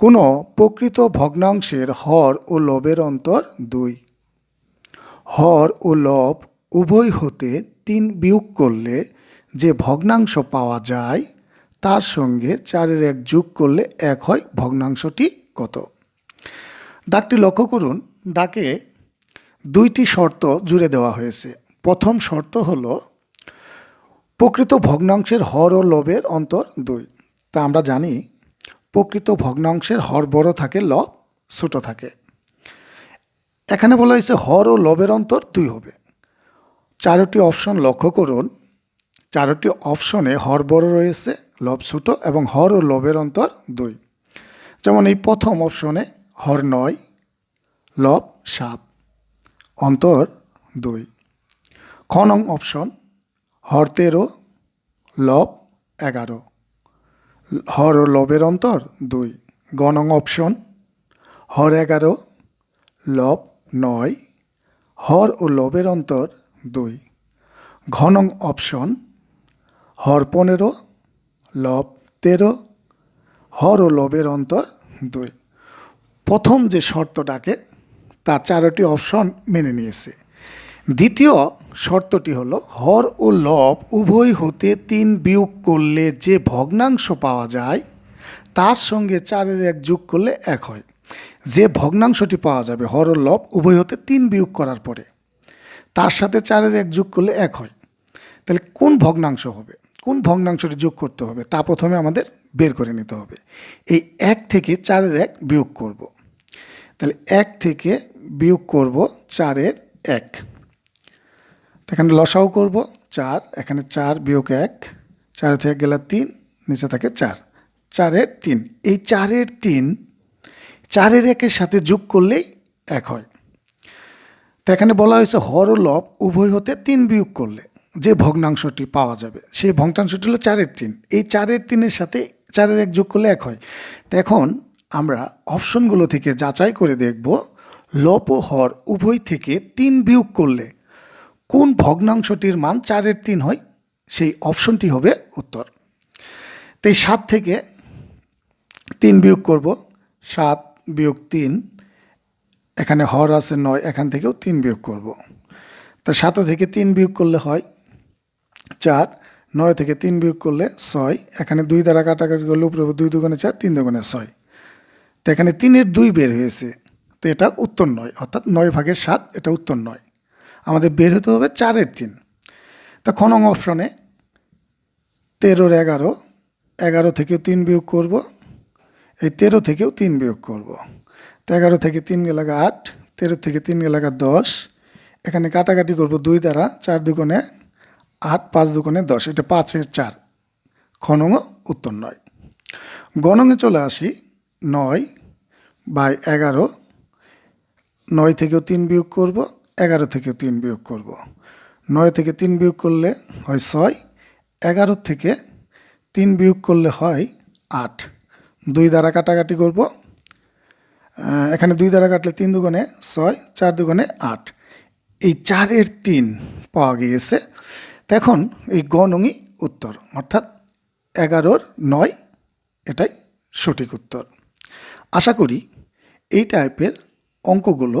কোনো প্রকৃত ভগ্নাংশের হর ও লবের অন্তর দুই। হর ও লব উভয় হতে তিন বিয়োগ করলে যে ভগ্নাংশ পাওয়া যায়, তার সঙ্গে চারের এক যোগ করলে এক হয়, ভগ্নাংশটি কত? ডাকটি লক্ষ্য করুন, ডাকে দুইটি শর্ত জুড়ে দেওয়া হয়েছে। প্রথম শর্ত হল, প্রকৃত ভগ্নাংশের হর ও লবের অন্তর দুই। তা আমরা জানি প্রকৃত ভগ্নাংশের হর বড় থাকে লব ছোট থাকে। এখানে বলা হয়েছে হর ও লবের অন্তর দুই হবে। চারোটি অপশন লক্ষ্য করুন। চারোটি অপশনে হর বড় রয়েছে, লব ছোট, এবং হর ও লবের অন্তর দুই। যেমন এই প্রথম অপশনে হর নয়, লব সাত, অন্তর দুই। খ নং অপশন, হর তেরো, লব এগারো। হর ও লবের অন্তর, দুই। গণং অপশন, হর এগারো লব নয়। হর ও লবের অন্তর, দুই। ঘনং অপশন, হর পনেরো লব তেরো, হর ও লবের অন্তর, দুই। প্রথম যে শর্তটাকে তা চারটি অপশন মেনে নিয়েছে। দ্বিতীয় শর্তটি হলো, হর ও লব উভয় হতে তিন বিয়োগ করলে যে ভগ্নাংশ পাওয়া যায়, তার সঙ্গে চারের এক যোগ করলে এক হয়। যে ভগ্নাংশটি পাওয়া যাবে, হর ও লব উভয় হতে তিন বিয়োগ করার পরে, তার সাথে চারের এক যোগ করলে এক হয়। তাহলে কোন ভগ্নাংশ হবে? কোন ভগ্নাংশটি যোগ করতে হবে? তা প্রথমে আমাদের বের করে নিতে হবে। এই এক থেকে চারের এক বিয়োগ করব। তাহলে এক থেকে বিয়োগ করব চারের এক। এখানে লসাও করব চার, এখানে চার বিয়োগ এক, চার থেকে গেলে তিন, নিচে থাকে চার। চারের তিন। এই চারের তিন, চারের একের সাথে যোগ করলেই এক হয়। তো এখানে বলা হয়েছে হর লব উভয় হতে তিন বিয়োগ করলে যে ভগ্নাংশটি পাওয়া যাবে, সেই ভগ্নাংশটি হলো চারের তিন। এই চারের তিনের সাথে চারের এক যোগ করলে এক হয়। তো এখন আমরা অপশনগুলো থেকে যাচাই করে দেখব, লব ও হর উভয় থেকে তিন বিয়োগ করলে কোন ভগ্নাংশটির মান চারের তিন হয়, সেই অপশনটি হবে উত্তর। তাই সাত থেকে তিন বিয়োগ করব, সাত বিয়োগ তিন, এখানে হর আছে নয়, এখান থেকেও তিন বিয়োগ করব। তা সাত থেকে তিন বিয়োগ করলে হয় চার, নয় থেকে তিন বিয়োগ করলে ছয়, এখানে দুই দ্বারা কাটাকাটি করলে উপরে দুই দুগুণে চার, তিন দুগুণে ছয়। তো এখানে তিনের দুই বের হয়েছে, তো এটা উত্তর নয়, অর্থাৎ নয় ভাগের সাত, এটা উত্তর নয়। আমাদের বের হতে হবে চারের তিন তা খনং অপশনে তেরোর এগারো এগারো থেকেও তিন বিয়োগ করব। এই তেরো থেকেও তিন বিয়োগ করব। তো এগারো থেকে তিন গেলাগা আট, তেরো থেকে তিন গেলাগা দশ। এখানে কাটাকাটি করব দুই দ্বারা, চার দুগুণে আট, পাঁচ দুগুণে দশ। এটা পাঁচের চার। খনং উত্তর নয়। গণঙে চলে আসি নয় বাই এগারো। নয় থেকেও তিন বিয়োগ করব। এগারো থেকে তিন বিয়োগ করব। নয় থেকে তিন বিয়োগ করলে হয় ছয়, এগারো থেকে তিন বিয়োগ করলে হয় আট। দুই দ্বারা কাটাকাটি করব। এখানে দুই দ্বারা কাটলে তিন দুগুণে ছয়, চার দুগুণে আট। এই চারের তিন পাওয়া গিয়েছে। এখন এই গণই উত্তর, অর্থাৎ এগারোর নয়, এটাই সঠিক উত্তর। আশা করি এই টাইপের অঙ্কগুলো